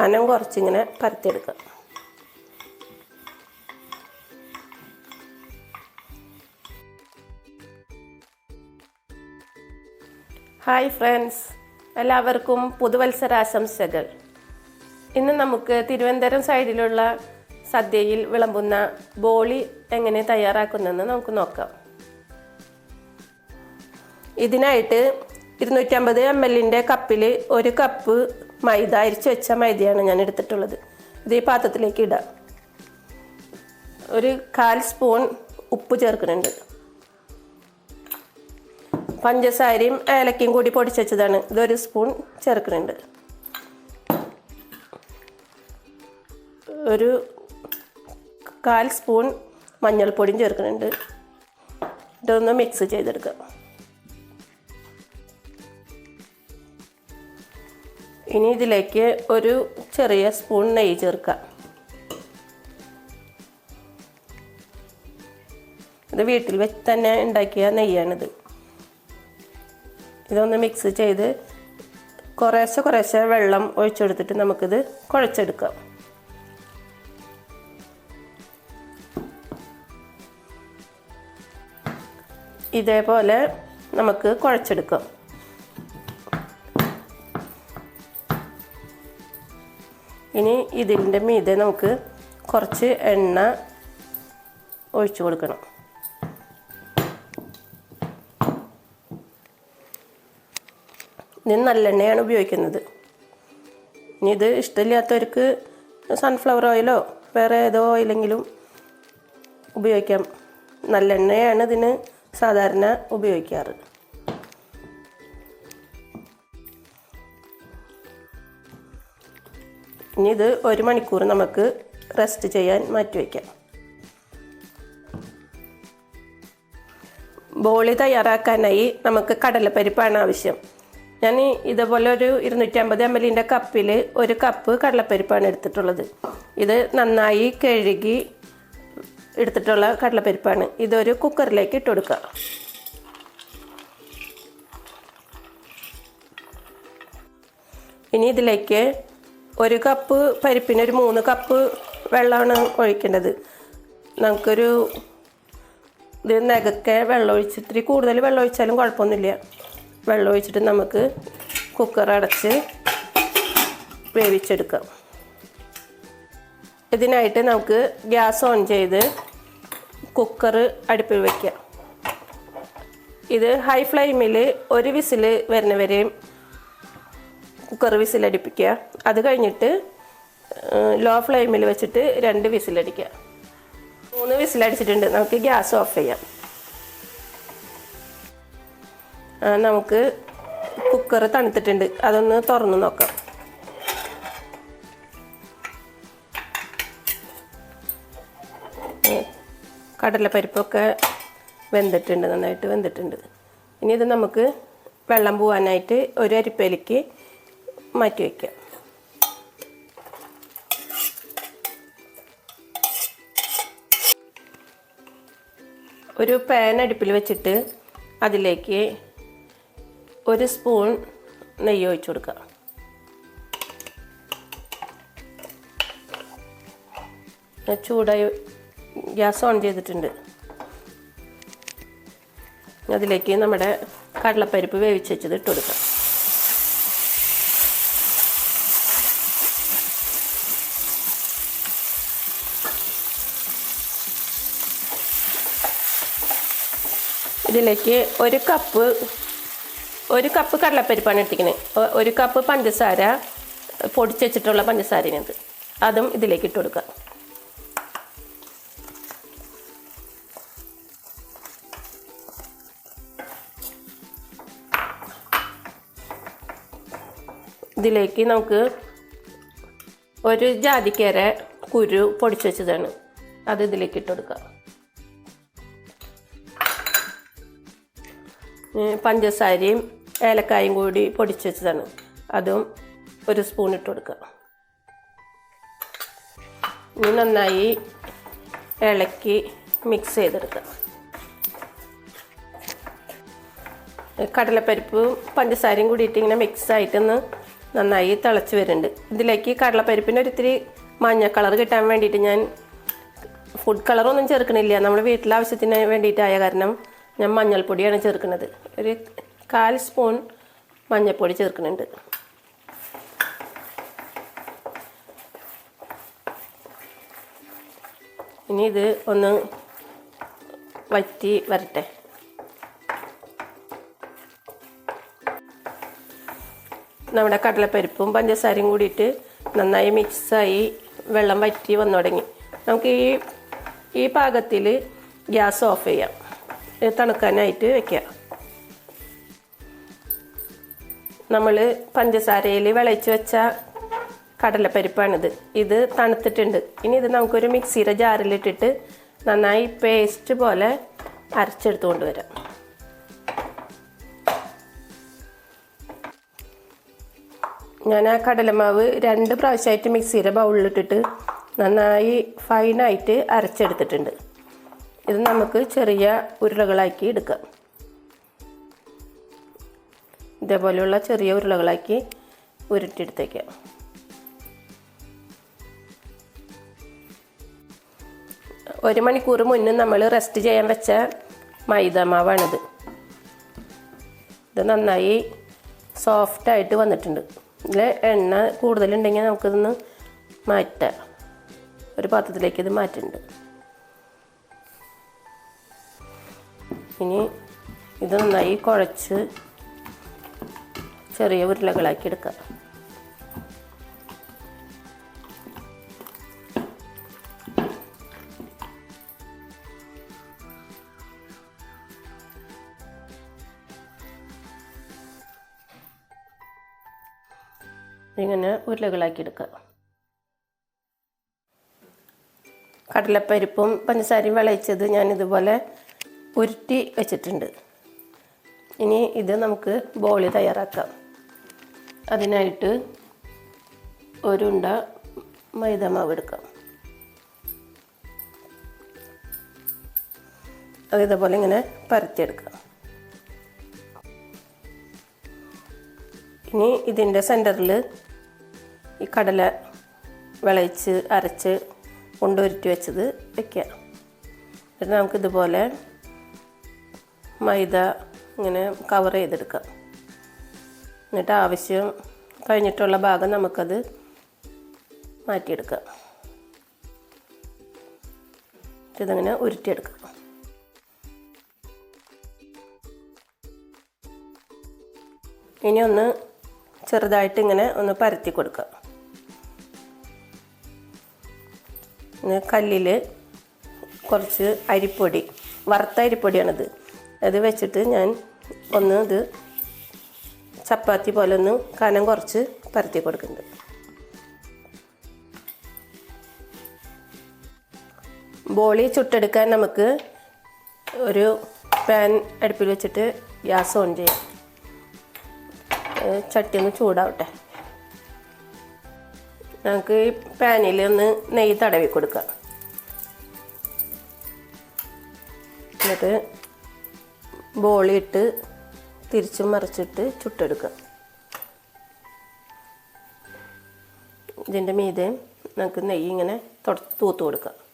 കനം കുറച്ചിങ്ങനെ പരത്തിയെടുക്കുക. Hi friends എല്ലാവർക്കും പുതുവത്സരാശംസകൾ. ഇന്ന് നമുക്ക് തിരുവനന്തപുരം സൈഡിലുള്ള സദ്യയിൽ വിളമ്പുന്ന ബോളി എങ്ങനെ തയ്യാറാക്കുന്നതെന്ന് നമുക്ക് നോക്കാം. ഇതിനായിട്ട് ഇരുന്നൂറ്റമ്പത് എം എല്ലിന്റെ കപ്പിൽ ഒരു കപ്പ് മൈദ അരിച്ച് വെച്ച മൈദയാണ് ഞാൻ എടുത്തിട്ടുള്ളത്. ഇത് ഈ പാത്രത്തിലേക്ക് ഇടാം. ഒരു കാൽ സ്പൂൺ ഉപ്പ് ചേർക്കുന്നുണ്ട്. പഞ്ചസാരയും ഏലക്കയും കൂടി പൊടിച്ച് വെച്ചതാണ്. ഇതൊരു സ്പൂൺ ചേർക്കുന്നുണ്ട്. ഒരു കാൽ സ്പൂൺ മഞ്ഞൾപ്പൊടിയും ചേർക്കുന്നുണ്ട്. ഇതൊന്ന് മിക്സ് ചെയ്തെടുക്കാം. ഇനി ഇതിലേക്ക് ഒരു ചെറിയ സ്പൂൺ നെയ്യ് ചേർക്കാം ഇത് വീട്ടിൽ വെച്ച് തന്നെ ഉണ്ടാക്കിയ നെയ്യാണിത്. ഇതൊന്ന് മിക്സ് ചെയ്ത് കുറേശ്ശെ കുറേശ്ശെ വെള്ളം ഒഴിച്ചെടുത്തിട്ട് നമുക്കിത് കുഴച്ചെടുക്കാം. ഇതേപോലെ നമുക്ക് കുഴച്ചെടുക്കാം. ഇനി ഇതിന്റെ മീതെ നമുക്ക് കുറച്ച് എണ്ണ ഒഴിച്ചു കൊടുക്കണം. ഇത് നല്ലെണ്ണയാണ് ഉപയോഗിക്കുന്നത്. ഇനി ഇത് ഇഷ്ടമില്ലാത്തവർക്ക് സൺഫ്ലവർ ഓയിലോ വേറെ ഏതോ ഓയിലെങ്കിലും ഉപയോഗിക്കാം. നല്ലെണ്ണയാണ് ഇതിന് സാധാരണ ഉപയോഗിക്കാറ്. ഇനി ഇത് ഒരു മണിക്കൂർ നമുക്ക് റെസ്റ്റ് ചെയ്യാൻ മാറ്റിവെക്കാം ബോളി തയ്യാറാക്കാനായി നമുക്ക് കടലപ്പരിപ്പാണ് ആവശ്യം. ഞാൻ ഇതുപോലെ ഒരു ഇരുന്നൂറ്റമ്പത് എം എല്ലിന്റെ കപ്പിൽ ഒരു കപ്പ് കടലപ്പരിപ്പാണ് എടുത്തിട്ടുള്ളത്. ഇത് നന്നായി കഴുകി എടുത്തിട്ടുള്ള കടലപ്പരിപ്പാണ്. ഇതൊരു കുക്കറിലേക്ക് ഇട്ട് കൊടുക്കുക. ഇനി ഇതിലേക്ക് ഒരു കപ്പ് പരിപ്പിന് ഒരു മൂന്ന് കപ്പ് വെള്ളമാണ് ഒഴിക്കേണ്ടത്. നമുക്കൊരു ഇത് നികക്കെ വെള്ളം ഒഴിച്ച് ഇത്തിരി കൂടുതൽ വെള്ളം ഒഴിച്ചാലും കുഴപ്പമൊന്നുമില്ല. വെള്ളം ഒഴിച്ചിട്ട് നമുക്ക് കുക്കർ അടച്ച് വേവിച്ചെടുക്കാം. ഇതിനായിട്ട് നമുക്ക് ഗ്യാസ് ഓൺ ചെയ്ത് കുക്കർ അടുപ്പിൽ വയ്ക്കാം ഇത് ഹൈ ഫ്ലെയിമിൽ ഒരു വിസിൽ വരുന്നവരെയും കുക്കർ വിസിലടിപ്പിക്കുക. അത് കഴിഞ്ഞിട്ട് ലോ ഫ്ലെയിമിൽ വെച്ചിട്ട് രണ്ട് വിസിലടിക്കുക. മൂന്ന് വിസിലടിച്ചിട്ടുണ്ട്. നമുക്ക് ഗ്യാസ് ഓഫ് ചെയ്യാം. നമുക്ക് കുക്കർ തണുത്തിട്ടുണ്ട്. അതൊന്ന് തുറന്ന് നോക്കാം. കടലപ്പരിപ്പൊക്കെ വെന്തിട്ടുണ്ട്. നന്നായിട്ട് വെന്തിട്ടുണ്ട്. ഇനി ഇത് നമുക്ക് വെള്ളം പോവാനായിട്ട് ഒരു അരിപ്പയിലേക്ക് മാറ്റി വയ്ക്കുക ഒരു പാൻ അടുപ്പിൽ വെച്ചിട്ട് അതിലേക്ക് ഒരു സ്പൂൺ നെയ്യ് ഒഴിച്ചു കൊടുക്കുക. ചൂടായി ഗ്യാസ് ഓൺ ചെയ്തിട്ടുണ്ട്. അതിലേക്ക് നമ്മുടെ കടലപ്പരിപ്പ് വേവിച്ച് വെച്ചത് ഇട്ട് കൊടുക്കാം. ഇതിലേക്ക് ഒരു കപ്പ് ഒരു കപ്പ് കടലപ്പരിപ്പാണ് ഇട്ടിക്കുന്നത് ഒരു കപ്പ് പഞ്ചസാര പൊടിച്ച് വെച്ചിട്ടുള്ള പഞ്ചസാരയാണിത് അതും ഇതിലേക്ക് ഇട്ട് കൊടുക്കുക. ഇതിലേക്ക് നമുക്ക് ഒരു ജാതിക്കേര കുരു പൊടിച്ച് വെച്ചതാണ്. അത് ഇതിലേക്ക് ഇട്ട് കൊടുക്കുക. പഞ്ചസാരയും ഏലക്കായും കൂടി പൊടിച്ച് വെച്ചതാണ്. അതും ഒരു സ്പൂൺ ഇട്ട് കൊടുക്കുക. ഇനി നന്നായി ഇളക്കി മിക്സ് ചെയ്തെടുക്കുക. കടലപ്പരിപ്പും പഞ്ചസാരയും കൂടിയിട്ട് ഇങ്ങനെ മിക്സ് ആയിട്ടൊന്ന് നന്നായി തിളച്ച് വരുന്നുണ്ട്. ഇതിലേക്ക് കടലപ്പരിപ്പിന് ഒരിത്തിരി മഞ്ഞ കളർ കിട്ടാൻ വേണ്ടിയിട്ട് ഞാൻ ഫുഡ് കളറൊന്നും ചേർക്കണില്ല. നമ്മുടെ വീട്ടിലെ ആവശ്യത്തിന് വേണ്ടിയിട്ടായ കാരണം ഞാൻ മഞ്ഞൾപ്പൊടിയാണ് ചേർക്കുന്നത്. ഒരു കാൽ സ്പൂൺ മഞ്ഞൾപ്പൊടി ചേർക്കുന്നുണ്ട്. ഇനി ഇത് ഒന്ന് വറ്റി വരട്ടെ. നമ്മുടെ കടലപ്പരിപ്പും പഞ്ചസാരയും കൂടിയിട്ട് നന്നായി മിക്സായി വെള്ളം വറ്റി വന്നു തുടങ്ങി. നമുക്ക് ഈ ഈ പാകത്തിൽ ഗ്യാസ് ഓഫ് ചെയ്യാം. തണുക്കാനായിട്ട് വെക്കുക. നമ്മൾ പഞ്ചസാരയിൽ വിളയിച്ച് വെച്ച കടലപ്പരിപ്പാണിത്. ഇത് തണുത്തിട്ടുണ്ട്. ഇനി ഇത് നമുക്കൊരു മിക്സിയുടെ ജാറിലിട്ടിട്ട് നന്നായി പേസ്റ്റ് പോലെ അരച്ചെടുത്തുകൊണ്ട് വരാം. ഞാൻ ആ കടലമാവ് രണ്ട് പ്രാവശ്യമായിട്ട് മിക്സിയുടെ ബൗളിലിട്ടിട്ട് നന്നായി ഫൈനായിട്ട് അരച്ചെടുത്തിട്ടുണ്ട്. ഇത് നമുക്ക് ചെറിയ ഉരുളകളാക്കി എടുക്കാം. ഇതേപോലെയുള്ള ചെറിയ ഉരുളകളാക്കി ഉരുട്ടിയെടുത്തേക്കാം. ഒരു മണിക്കൂർ മുന്നേ നമ്മൾ റെസ്റ്റ് ചെയ്യാൻ വെച്ച മൈദ മാവാണിത് ഇത് നന്നായി സോഫ്റ്റ് ആയിട്ട് വന്നിട്ടുണ്ട്. ഇതിൽ എണ്ണ കൂടുതലുണ്ടെങ്കിൽ നമുക്കിതൊന്ന് മാറ്റാം. ഒരു പാത്രത്തിലേക്ക് ഇത് മാറ്റുന്നുണ്ട് ഇനി ഇത് നന്നായി കുഴച്ച് ചെറിയ ഉരുളകളാക്കി എടുക്കുക ഇങ്ങനെ ഉരുളകളാക്കി എടുക്കുക കടലപ്പരിപ്പും പഞ്ചസാരയും വിളയിച്ചത് ഞാൻ ഇതുപോലെ ഉരുട്ടി വെച്ചിട്ടുണ്ട്. ഇനി ഇത് നമുക്ക് ബോളി തയ്യാറാക്കാം. അതിനായിട്ട് ഒരുണ്ട മൈദ മാവ് എടുക്കാം. അത് ഇതേപോലെ ഇങ്ങനെ പരത്തിയെടുക്കാം. ഇനി ഇതിന്റെ സെന്ററിൽ ഈ കടല വിളയിച്ച് അരച്ച് കൊണ്ടുവരുത്തി വെച്ചത് വയ്ക്കുക എന്നിട്ട് നമുക്കിതുപോലെ മൈദ ഇങ്ങനെ കവർ ചെയ്തെടുക്കാം എന്നിട്ട് ആവശ്യം കഴിഞ്ഞിട്ടുള്ള ഭാഗം നമുക്കത് മാറ്റിയെടുക്കാം ഇതങ്ങനെ ഉരുട്ടിയെടുക്കാം ഇനി ഒന്ന് ചെറുതായിട്ട് ഇങ്ങനെ ഒന്ന് പരത്തി കൊടുക്കുക. കല്ലിൽ കുറച്ച് അരിപ്പൊടി വറുത്ത അരിപ്പൊടിയാണിത്. അത് വെച്ചിട്ട് ഞാൻ ഒന്ന് ഇത് ചപ്പാത്തി പോലെ ഒന്ന് കനം കുറച്ച് പരത്തി കൊടുക്കുന്നുണ്ട്. ബോളി ചുട്ടെടുക്കാൻ നമുക്ക് ഒരു പാൻ അടുപ്പിൽ വെച്ചിട്ട് ഗ്യാസ് ഓൺ ചെയ്യാം. ചട്ടി ഒന്ന് ചൂടാവട്ടെ. നമുക്ക് ഈ പാനിൽ ഒന്ന് നെയ്യ് തടവി കൊടുക്കാം. എന്നിട്ട് ബോളിയിട്ട് തിരിച്ചും മറിച്ചിട്ട് ചുട്ടെടുക്കുക. ഇതിന്റെ മീതെ നമുക്ക് നെയ്യ് ഇങ്ങനെ തൂത്ത് കൊടുക്കാം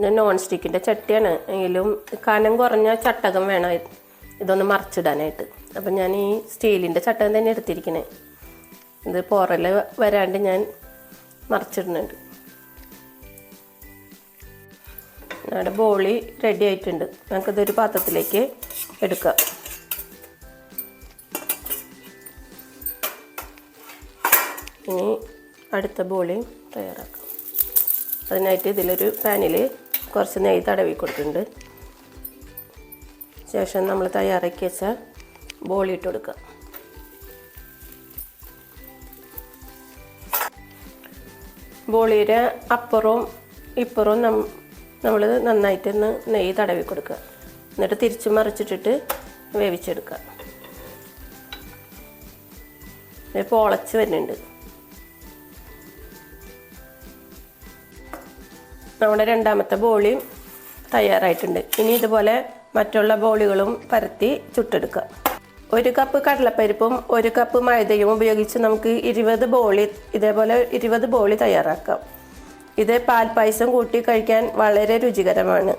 നോൺ സ്റ്റിക്കിന്റെ ചട്ടിയാണ്. എങ്കിലും കനം കുറഞ്ഞ ചട്ടകം വേണം. ഇതൊന്ന് മറിച്ചിടാനായിട്ട്. അപ്പം ഞാൻ ഈ സ്റ്റീലിന്റെ ചട്ടകം തന്നെ എടുത്തിരിക്കണേ. ഇത് പുറൽ വരാണ്ട് ഞാൻ മറിച്ചിടുന്നുണ്ട്. നമ്മുടെ ബോളി റെഡി ആയിട്ടുണ്ട്. നമുക്കിതൊരു പാത്രത്തിലേക്ക് എടുക്കാം. ഇനി അടുത്ത ബോളി തയ്യാറാക്കാം. അതിനായിട്ട് ഇതിലൊരു പാനിൽ കുറച്ച് നെയ്യ് തടവി കൊടുത്തിട്ടുണ്ട്. ശേഷം നമ്മൾ തയ്യാറാക്കി വെച്ച ബോളി ഇട്ട് കൊടുക്കുക. ബോളിയുടെ അപ്പുറവും ഇപ്പുറവും നമ്മൾ നന്നായിട്ടൊന്ന് നെയ്യ് തടവി കൊടുക്കുക. എന്നിട്ട് തിരിച്ച് മറിച്ചിട്ടിട്ട് വേവിച്ചെടുക്കുക. ഇപ്പോൾ ഉളച്ച് വരുന്നുണ്ട്. നമ്മുടെ രണ്ടാമത്തെ ബോളി തയ്യാറായിട്ടുണ്ട്. ഇനി ഇതുപോലെ മറ്റുള്ള ബോളികളും പരത്തി ചുട്ടെടുക്കുക ഒരു കപ്പ് കടലപ്പരിപ്പും ഒരു കപ്പ് മൈദയും ഉപയോഗിച്ച് നമുക്ക് ഇരുപത് ബോളി ഇതേപോലെ ഇരുപത് ബോളി തയ്യാറാക്കാം. ഇത് പാൽപ്പായസം കൂട്ടി കഴിക്കാൻ വളരെ രുചികരമാണ്.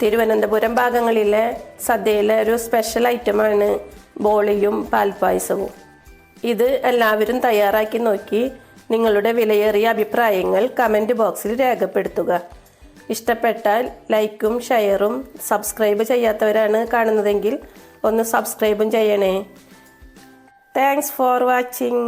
തിരുവനന്തപുരം ഭാഗങ്ങളിലെ സദ്യയിലെ ഒരു സ്പെഷ്യൽ ഐറ്റമാണ് ബോളിയും പാൽപ്പായസവും ഇത് എല്ലാവരും തയ്യാറാക്കി നോക്കി നിങ്ങളുടെ വിലയേറിയ അഭിപ്രായങ്ങൾ കമന്റ് ബോക്സിൽ രേഖപ്പെടുത്തുക. ഇഷ്ടപ്പെട്ടാൽ ലൈക്കും ഷെയറും സബ്സ്ക്രൈബ് ചെയ്യാത്തവരാണ് കാണുന്നതെങ്കിൽ ഒന്ന് സബ്സ്ക്രൈബും ചെയ്യണേ. Thanks for watching